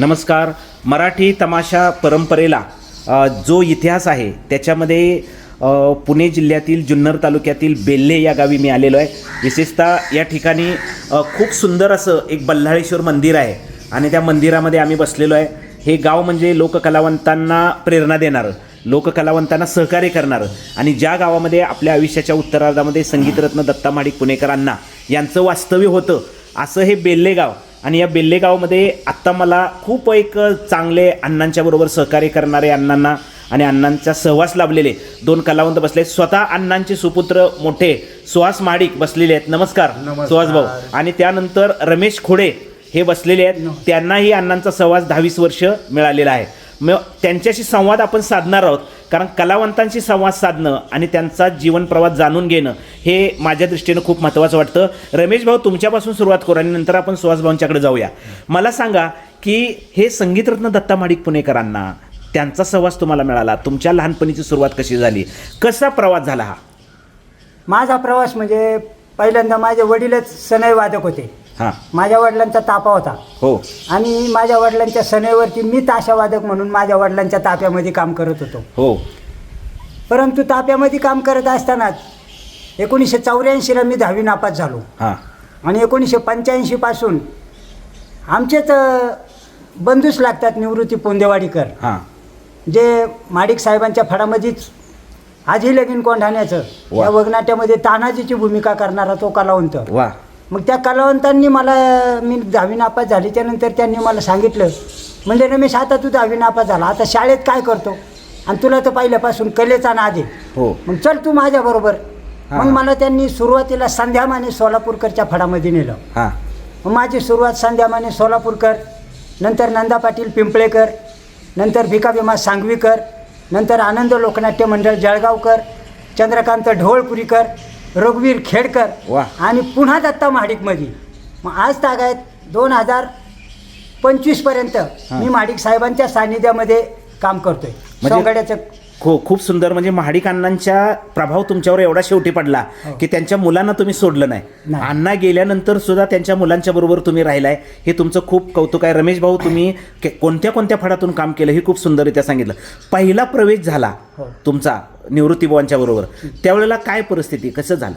नमस्कार. मराठी तमाशा परंपरेला जो इतिहास आहे त्याच्यामध्ये पुणे जिल्ह्यातील जुन्नर तालुक्यातील बेल्हे या गावी मी आलेलो आहे. विशेषतः या ठिकाणी खूप सुंदर असं एक बल्हाळेश्वर मंदिर आहे आणि त्या मंदिरामध्ये आम्ही बसलेलो आहे. हे गाव म्हणजे लोककलावंतांना प्रेरणा देणारं लोककलावंतांना सहकार्य करणारं आणि ज्या गावामध्ये आपल्या आयुष्याच्या उत्तरार्धामध्ये संगीतरत्न दत्ता माडिक पुणेकरांना यांचं वास्तव्य होतं असं हे बेल्ले गाव आणि या बेल्ले गावमध्ये आत्ता मला खूप एक चांगले अण्णांच्या बरोबर सहकार्य करणारे अण्णांना आणि अण्णांचा सहवास लाभलेले दोन कलावंत बसले आहेत. स्वतः अण्णांचे सुपुत्र मोठे सुहास महाडिक बसलेले आहेत. नमस्कार. सुहास भाऊ. आणि त्यानंतर रमेश खोडे हे बसलेले आहेत. त्यांनाही अण्णांचा सहवास दहावीस वर्ष मिळालेला आहे. मग त्यांच्याशी संवाद आपण साधणार आहोत. कारण कलावंतांशी संवाद साधणं आणि त्यांचा जीवनप्रवास जाणून घेणं हे माझ्या दृष्टीनं खूप महत्त्वाचं वाटतं. रमेश भाऊ तुमच्यापासून सुरुवात करू आणि नंतर आपण सुहास भाऊंच्याकडे जाऊया. मला सांगा की हे संगीतरत्न दत्ता माडिक पुणेकरांना त्यांचा सहवास तुम्हाला मिळाला. तुमच्या लहानपणीची सुरुवात कशी झाली? कसा प्रवास झाला हा? माझा प्रवास म्हणजे पहिल्यांदा माझे वडीलच सनई वादक होते. हां. माझ्या वडिलांचा तापा होता. हो. आणि माझ्या वडिलांच्या सनईवरती मी ताशावादक म्हणून माझ्या वडिलांच्या ताप्यामध्ये काम करत होतो. हो. परंतु ताप्यामध्ये काम करत असतानाच एकोणीसशे चौऱ्याऐंशीला मी दहावी नापास झालो. हां. आणि एकोणीसशे पंच्याऐंशीपासून आमचेच बंधूच लागतात निवृत्ती पोंदेवाडीकर. हां. जे माडिक साहेबांच्या फडामध्येच आजी लगीन कोंढाण्याचं. या वगनाट्यामध्ये तानाजीची भूमिका करणारा तो कलावंत. वा. मग त्या कलावंतांनी मला मी दहावी नापास झाली त्यानंतर त्यांनी मला सांगितलं म्हणजे रमेश आता तू दहावी नापास झाला आता शाळेत काय करतो? आणि तुला तर पहिल्यापासून कलेचा नाद आहे. हो. मग चल तू माझ्याबरोबर. मग मला त्यांनी सुरुवातीला संध्यामाने सोलापूरकरच्या फडामध्ये नेलं. हां. मग माझी सुरुवात संध्यामाने सोलापूरकर नंतर नंदा पाटील पिंपळेकर नंतर भिका विमा सांगवीकर नंतर आनंद लोकनाट्य मंडळ जळगावकर चंद्रकांत ढोळपुरीकर रघुवीर खेडकर वा. आणि पुन्हा दत्ता महाडिकमध्ये मग आज तागायत दोन हजार पंचवीसपर्यंत मी महाडिक साहेबांच्या सान्निध्यामध्ये काम करतोय म्हणजे- सोंगाड्याचं खो खूप सुंदर म्हणजे महाडिक अण्णांच्या प्रभाव तुमच्यावर एवढा शेवटी पडला हो. की त्यांच्या मुलांना तुम्ही सोडलं नाही नाही. अण्णा गेल्यानंतर सुद्धा त्यांच्या मुलांच्या बरोबर तुम्ही राहिलाय हे तुमचं खूप कौतुक आहे रमेश भाऊ तुम्ही के- कोणत्या कोणत्या फडातून काम केलं हे खूप सुंदररित्या सांगितलं पहिला प्रवेश झाला हो. तुमचा निवृत्ती बुवांच्या बरोबर. त्यावेळेला काय परिस्थिती? कसं झालं?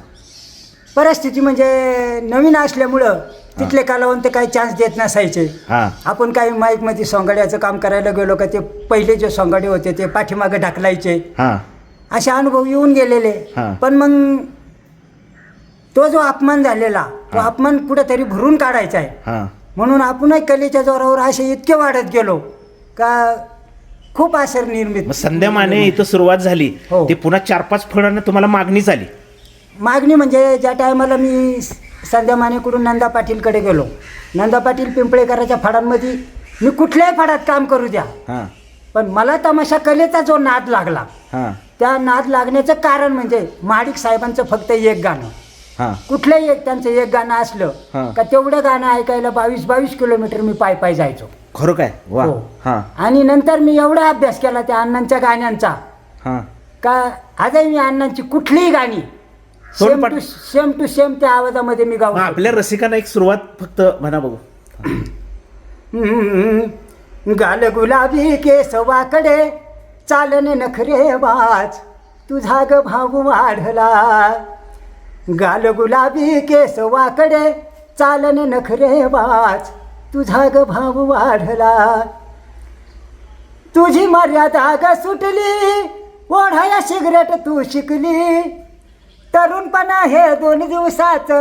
परिस्थिती म्हणजे नवीन असल्यामुळं तिथले कलावंत काही चान्स देत नसायचे. हां. आपण काही माईकमध्ये सोंगाड्याचं काम करायला गेलो का ते पहिले जे सोंगाडे होते ते पाठीमागे ढकलायचे. हां. असे अनुभव येऊन गेलेले. हा. पण मग तो जो अपमान झालेला तो अपमान कुठेतरी भरून काढायचा आहे. हां. म्हणून आपणही कलेच्या जोरावर असे इतके वाढत गेलो का खूप असर निर्मित मग संध्या माने इथं सुरुवात झाली. हो. ती पुन्हा चार पाच फळांना तुम्हाला मागणी झाली. मागणी म्हणजे ज्या टायमाला मी संध्या मानेकडून नंदा पाटीलकडे गेलो. नंदा पाटील पिंपळेकराच्या फडांमध्ये मी कुठल्याही फडात काम करू द्या. हां. पण मला तमाशा कलेचा जो नाद लागला हां. त्या नाद लागण्याचं कारण म्हणजे महाडिक साहेबांचं फक्त एक गाणं. हां. कुठलंही एक त्यांचं एक गाणं हा. असलं का तेवढं गाणं ऐकायला बावीस बावीस किलोमीटर मी पाय पाय जायचो. खरं काय? वा. हो. हां. आणि नंतर मी एवढा अभ्यास केला त्या अण्णांच्या गाण्यांचा. हां. का आजही मी अण्णांची कुठलीही गाणी सेम तोंडपाठ- टू सेम टू सेम त्या आवाजामध्ये मी गाऊ मग आपल्या रसिकांना एक सुरुवात फक्त म्हणा बघू. हम्म, गाल गुलाबी केसवाकडे चालन नखरे वाच तुझा ग भाऊ वाढला. गाल गुलाबी केसवाकडे चालन नखरे वाच तुझा ग भाऊ वाढला. तुझी मर्यादा ग सुटली. ओढाया सिगरेट तू शिकली. तरुणपणा हे दोन दिवसात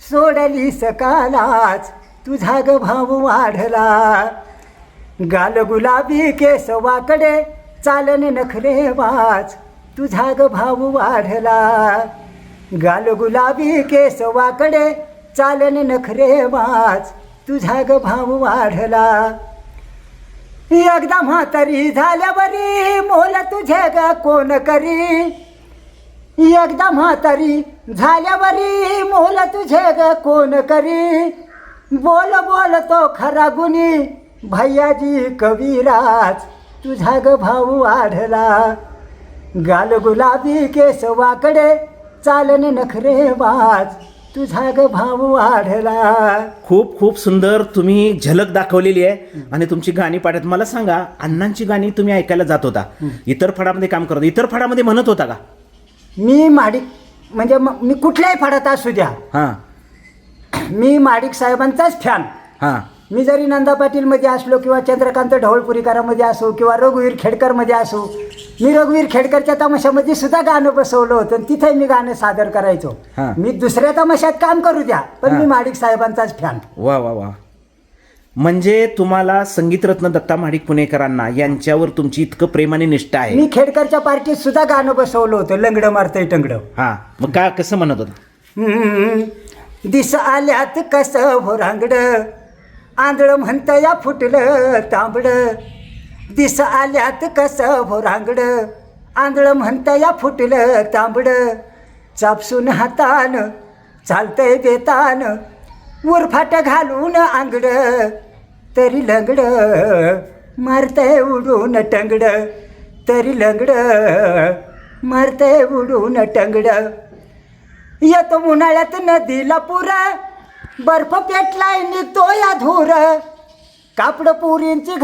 सोडली सकालाच तुझा ग भाऊ वाढला. गाल गुलाबी केसवाकडे चालन नखरे वाच. तुझा ग भाऊ वाढला. गाल गुलाबी केसवाकडे चालन नखरे वाच. तुझा ग भाऊ वाढला. एकदा म्हातारी झाल्या बरी मोल तुझे ग कोण करी? एकदा म्हातारी झाल्या बरी मोल तुझे ग कोण करी? बोल बोल तो खरा गुणी भैयाजी कविराज तुझा ग भाऊ वाढला. गाल गुलाबी केसवाकडे चालन नखरे वाज तुझा ग भाव वाढला. खूप खूप सुंदर तुम्ही झलक दाखवलेली आहे. आणि तुमची गाणी पाठत मला सांगा अण्णांची गाणी तुम्ही ऐकायला जात होता. इतर फडामध्ये काम करत. इतर फडामध्ये म्हणत होता का? मी माडिक म्हणजे म- मी कुठल्याही फडात असू द्या. हां. मी माडिक साहेबांचाच फॅन हां. मी जरी नंदा पाटीलमध्ये असलो किंवा चंद्रकांत ढवळपुरीकरामध्ये असो किंवा रघुवीर खेडकरमध्ये असो मी रघुवीर खेडकरच्या तमाशामध्ये सुद्धा गाणं बसवलं होतं तिथे मी गाणं सादर करायचो. हां. मी दुसऱ्या तमाशात काम करू द्या पण मी. माडिक साहेबांचाच फॅन. वा वा वा. म्हणजे तुम्हाला संगीतरत्न दत्ता महाडिक पुणेकरांना यांच्यावर तुमची इतकं प्रेम आणि निष्ठा आहे. मी खेडकरच्या पार्टीत सुद्धा गाणं बसवलं होतं लंगडं मारतंय टंगडं. हां. मग का कसं म्हणत होता? हम्म. दिस आल्यात कस भोरांगड आंधळ म्हणता या फुटलं तांबड. दिस आल्यात कसं भोरांगड. आंधळ म्हणता या फुटलं तांबड. चापसून हातान चालतंय देतान उरफाट घालून आंगड. तरी लंगड मारतंय उडून टंगड. तरी लंगड मारतंय उडून टंगड. येतो उन्हाळ्यात नदीला पुरा. बर्फ पेटलाय निघतो या धूर. कापड पुरींची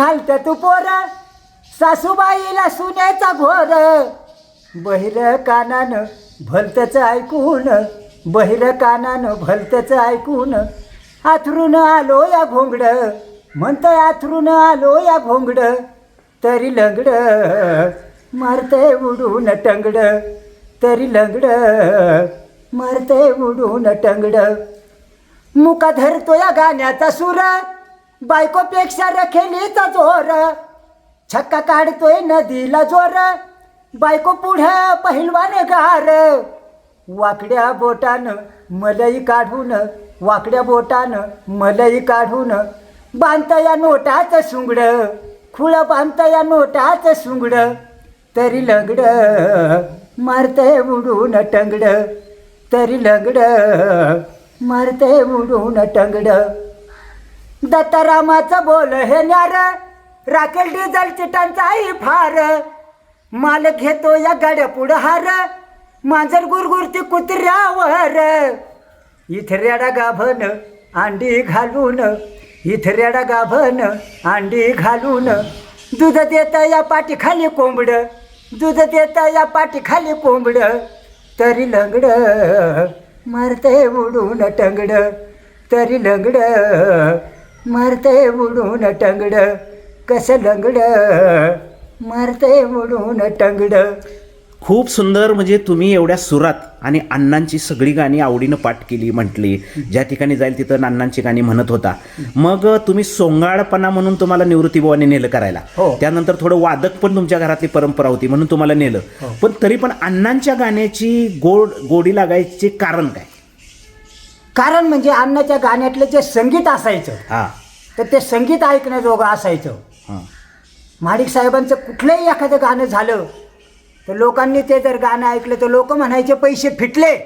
तू पोर सासूबाईला सुन्याचा घोर. बहिर कानानं भलतच ऐकून बहिर कानानं भलतच ऐकून आथरून आलो या घोंगड. म्हणतंय आथरून आलो या घोंगड. तरी लंगड मारतय उडून टंगड. तरी लंगड मारतय उडून टंगड. मुका धरतो या गाण्याचा सूर. बायकोपेक्षा रखेलीचा जोर. छक्का काढतोय नदीला जोर. बायको पुढं पहिलवान गार. वाकड्या बोटानं मलई काढून वाकड्या बोटानं मलई काढून बांधता या नोटाचं सुंगड. खुळं बांधता या नोटाचं सुंगड. तरी लंगड मारतय उडून टंगड. तरी लंगड मारतंय उडून टंगड. दत्तारामाचं बोल हे न्यार राखेल डिझल चिटांचाही फार. माल घेतो या गाड्या पुढं हार मांजर गुरगुरती कुत्र्यावर. इथऱ्याडा गाभन अंडी घालून. इथऱ्याडा गाभन अंडी घालून. दूध देत या पाठी खाली कोंबड दूध देत या पाठी खाली कोंबड. तरी लंगड मरते उडून टंगड तरी लंगड. मरते उडून टंगड कसं लंगड? मरते बुडून टंगड. खूप सुंदर म्हणजे तुम्ही एवढ्या सुरात आणि अण्णांची सगळी गाणी आवडीनं पाठ केली म्हटली. ज्या ठिकाणी जाईल तिथं अण्णांची गाणी म्हणत होता. मग तुम्ही सोंगाडपणा म्हणून तुम्हाला निवृत्तीभावाने नेलं करायला. हो. त्यानंतर थोडं वादक पण तुमच्या घरातली परंपरा होती म्हणून तुम्हाला नेलं. हो. पण तरी पण अण्णांच्या गाण्याची गोड गोडी लागायचे कारण काय? कारण म्हणजे अण्णाच्या गाण्यातलं जे संगीत असायचं हा. तर ते संगीत ऐकण्याजोगं असायचं. माडिक साहेबांचं कुठलंही एखादं गाणं झालं तर लोकांनी ते जर गाणं ऐकलं तर लोक म्हणायचे पैसे फिटले.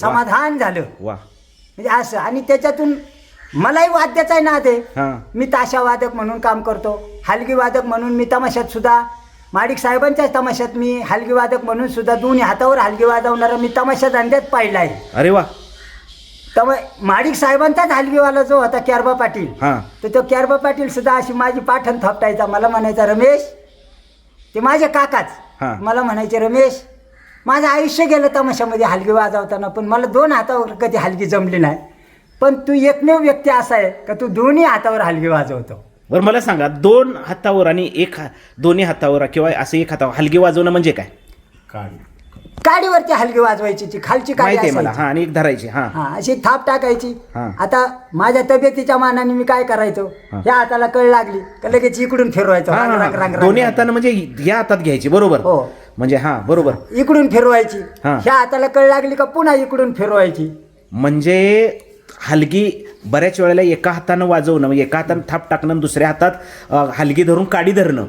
समाधान झालं. वा. म्हणजे असं. आणि त्याच्यातून मलाही वाद्याचा आहे आहे हा. मी ताशा वादक म्हणून काम करतो. हलगी वादक म्हणून मी तमाशात सुद्धा माडिक साहेबांच्याच तमाशात मी हलगी वादक म्हणून सुद्धा दोन्ही हातावर हलगी वाजवणारा मी तमाशा धंद्यात पाहिला आहे. अरे वा. तम माडिक साहेबांचाच हलगीवाला जो होता क्यारबा पाटील. हा. तर तो क्यारबा पाटील सुद्धा अशी माझी पाठण थापटायचा. मला म्हणायचा रमेश ते माझे काकाच. हा. मला म्हणायचे रमेश माझं आयुष्य गेलं तमाशामध्ये हलगी वाजवताना पण मला दोन हातावर कधी हलगी जमली नाही. पण तू एकमेव व्यक्ती असा आहे का तू दोन्ही हातावर हलगी वाजवतो? बरं मला सांगा दोन हातावर आणि एक हा दोन्ही हातावर किंवा असं एक हातावर हलगी वाजवणं म्हणजे काय? काडीवरती हलगी वाजवायची ती खालची काडी माहिती आहे मला असायची. हा आणि एक धरायची हा हा अशी थाप टाकायची हा. आता माझ्या तब्येतीच्या मानाने मी काय करायचो. ह्या हाताला कळ लागली का लगेच इकडून फिरवायचो हा, रांग, हा, रांग, रांग, हा. रांग, दोन्ही. हातानं म्हणजे या हातात घ्यायची बरोबर हो. म्हणजे हा बरोबर इकडून फिरवायची हा. ह्या हाताला कळ लागली का पुन्हा इकडून फिरवायची म्हणजे हलगी बऱ्याच वेळेला एका हातानं वाजवणं म्हणजे एका हातानं थाप टाकणं आणि दुसऱ्या हातात अ, हलगी धरून काडी धरणं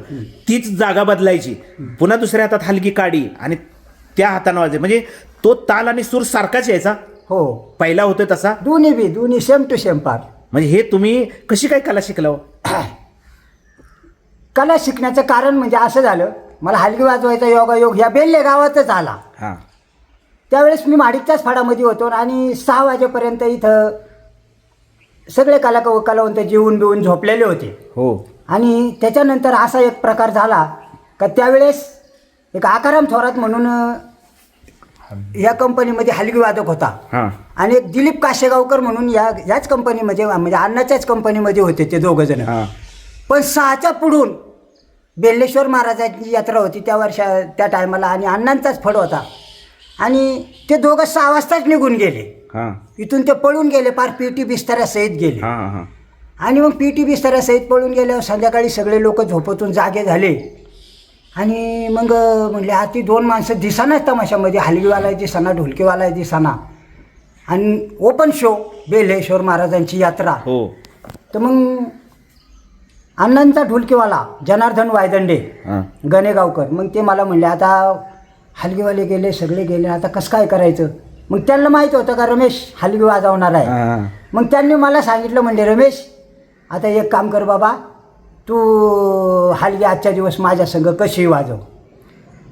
तीच जागा बदलायची पुन्हा दुसऱ्या हातात हलगी काडी आणि त्या हातानं वाजवायची म्हणजे तो ताल आणि सूर सारखाच यायचा. हो. पहिला होतोय तसा. दोन्ही बी दोन्ही सेम टू सेम पार म्हणजे हे तुम्ही कशी काय कला शिकला हो? कला शिकण्याचं कारण म्हणजे असं झालं मला हलगी वाजवायचा योगायोग ह्या बेल्ले गावातच आला. हा. त्यावेळेस मी माडिकच्याच फाडामध्ये होतो आणि सहा वाजेपर्यंत इथं सगळे कला कलावंत जेवून बिवून झोपलेले होते. हो. आणि त्याच्यानंतर असा एक प्रकार झाला का त्यावेळेस एक आकाराम थोरात म्हणून अ, या कंपनीमध्ये हलगी वादक होता. हां. आणि एक दिलीप काशेगावकर म्हणून या याच कंपनीमध्ये म्हणजे अण्णाच्याच कंपनीमध्ये होते ते दोघं जण. हां. पण सहाच्या पुढून बेल्लेश्वर महाराजांची यात्रा होती त्या वर्षा त्या टायमाला आणि अण्णांचाच फड होता. आणि ते दोघं सहा वाजताच निघून गेले. हां. इथून ते पळून गेले पार पीटी बिस्ताऱ्यासहित गेले. हां हां. आणि मग पीटी बिस्ताऱ्यासहित पळून गेल्यावर संध्याकाळी सगळे लोक झोपेतून जागे झाले. आणि मग म्हणले हा ती दोन माणसं दिसानाच तमाशामध्ये. हलगीवाला दिसाना ढोलकीवाला दिसाना. आणि ओपन शो बेल्हेश्वर महाराजांची यात्रा. हो. तर मग अण्णांचा ढोलकीवाला जनार्दन वायदंडे गणेगावकर मग ते मला म्हणले आता हलगीवाले गेले सगळे गेले आता कसं काय करायचं? मग त्यांना माहीत होतं का रमेश हलगी वाजवणार आहे मग त्यांनी मला सांगितलं म्हणजे रमेश आता एक काम कर बाबा तू हलगी आजच्या दिवस माझ्या संग कशी वाजव?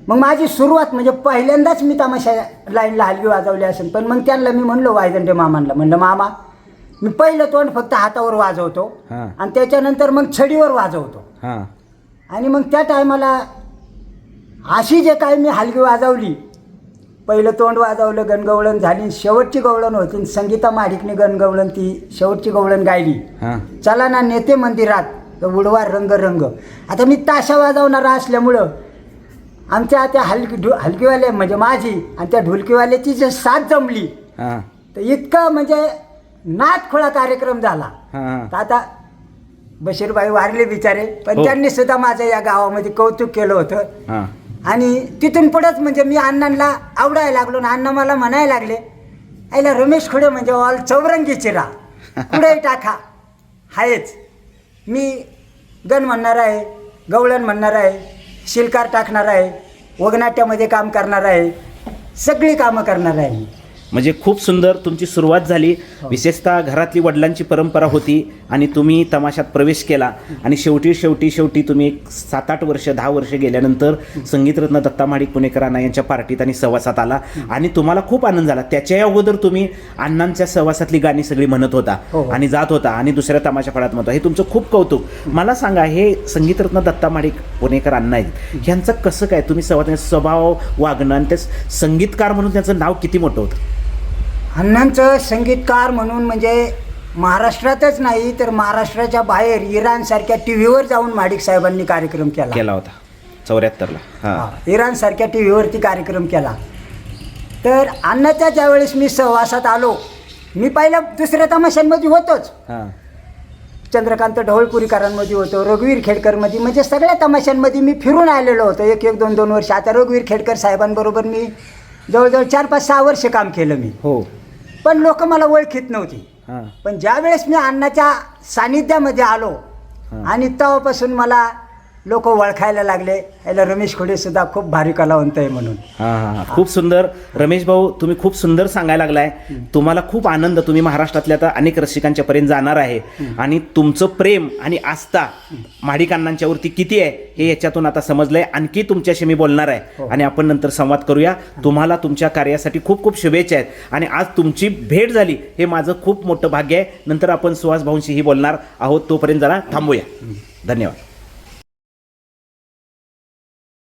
मग माझी सुरुवात म्हणजे पहिल्यांदाच मी तमाशा लाईनला हलगी वाजवली असेल पण मग त्यांना मी म्हणलो वायदंडे मामांना म्हणलं मामा मी पहिलं तोंड फक्त हातावर वाजवतो. आणि त्याच्यानंतर मग छडीवर वाजवतो. हां. आणि मग त्या टायमाला अशी जे काय मी हलगी वाजवली पहिलं तोंड वाजवलं गणगवळण झाली शेवटची गवळण होती संगीता माडिकने गणगवळण ती शेवटची गवळण गायली. चला ना नेते मंदिरात तर उडवा रंग रंग. आता मी ताशा वाजवणारा असल्यामुळं आमच्या त्या हलकी ढो हलकीवाले म्हणजे माझी आणि त्या ढोलकीवाल्याची जी साथ जमली हां. तर इतकं म्हणजे नाचखोळा कार्यक्रम झाला. हां तर आता बशीरबाई वारले बिचारे पण हो. त्यांनी सुद्धा माझ्या या गावामध्ये कौतुक केलं होतं. हां. आणि तिथून पुढंच म्हणजे मी अण्णांना आवडायला लागलो आणि अण्णा मला म्हणायला लागले आईला रमेश खुडे म्हणजे ऑल चौरंगी चिरा कुठे टाका. आहेच मी गण म्हणणार आहे गवळण म्हणणार आहे शिलकार टाकणार आहे वगनाट्यामध्ये काम करणार आहे सगळी कामं करणार आहे मी. म्हणजे खूप सुंदर तुमची सुरुवात झाली. विशेषतः घरातली वडिलांची परंपरा होती आणि तुम्ही तमाशात प्रवेश केला. आणि शेवटी शेवटी शेवटी तुम्ही एक सात आठ वर्ष दहा वर्ष गेल्यानंतर संगीतरत्न दत्ता माडिक पुणेकरांना यांच्या पार्टीत आणि सहवासात आला. आणि तुम्हाला खूप आनंद झाला. त्याच्या अगोदर तुम्ही अण्णांच्या सहवासातली गाणी सगळी म्हणत होता हो, हो. आणि जात होता आणि दुसऱ्या तमाशा फळात म्हणतो हे तुमचं खूप कौतुक. मला सांगा हे संगीतरत्न दत्ता माडिक पुणेकर अण्णा आहेत ह्यांचं कसं काय? तुम्ही सहवास स्वभाव वागणं आणि ते संगीतकार म्हणून त्यांचं नाव किती मोठं होतं? अण्णांचं संगीतकार म्हणून म्हणजे महाराष्ट्रातच नाही तर महाराष्ट्राच्या बाहेर इराणसारख्या टी व्हीवर जाऊन माडिक साहेबांनी कार्यक्रम केला. केला होता. चौऱ्याहत्तरला. हां. इराणसारख्या टी व्हीवरती कार्यक्रम केला. तर अण्णाच्या ज्यावेळेस मी सहवासात आलो मी पहिल्या दुसऱ्या तमाशांमध्ये होतोच. हां. चंद्रकांत ढवळपुरीकरांमध्ये होतो रघुवीर खेडकरमध्ये म्हणजे सगळ्या तमाशांमध्ये मी फिरून आलेलो होतो. एक एक दोन दोन वर्ष. आता रघुवीर खेडकर साहेबांबरोबर मी जवळजवळ चार पाच सहा वर्ष काम केलं मी. हो. पण लोक मला ओळखीत नव्हती हां पण ज्या वेळेस मी अण्णाच्या सानिध्यामध्ये आलो. आणि तेव्हापासून मला लोक ओळखायला लागले. याला रमेश खोडे सुद्धा खूप भारी कलावंत आहे म्हणून. हां हां हां. खूप सुंदर. रमेश भाऊ तुम्ही खूप सुंदर सांगायला लागलाय. तुम्हाला खूप आनंद. तुम्ही महाराष्ट्रातल्या आता अनेक रसिकांच्या पर्यंत जाणार आहे. आणि तुमचं प्रेम आणि आस्था माडिक अण्णांच्यावरती किती आहे हे याच्यातून आता समजलंय. आणखी तुमच्याशी मी बोलणार आहे. आणि आपण नंतर संवाद करूया. तुम्हाला तुमच्या कार्यासाठी खूप खूप शुभेच्छा आहेत. आणि आज तुमची भेट झाली हे माझं खूप मोठं भाग्य आहे. नंतर आपण सुहास भाऊंशीही बोलणार आहोत. तोपर्यंत जरा थांबूया. धन्यवाद.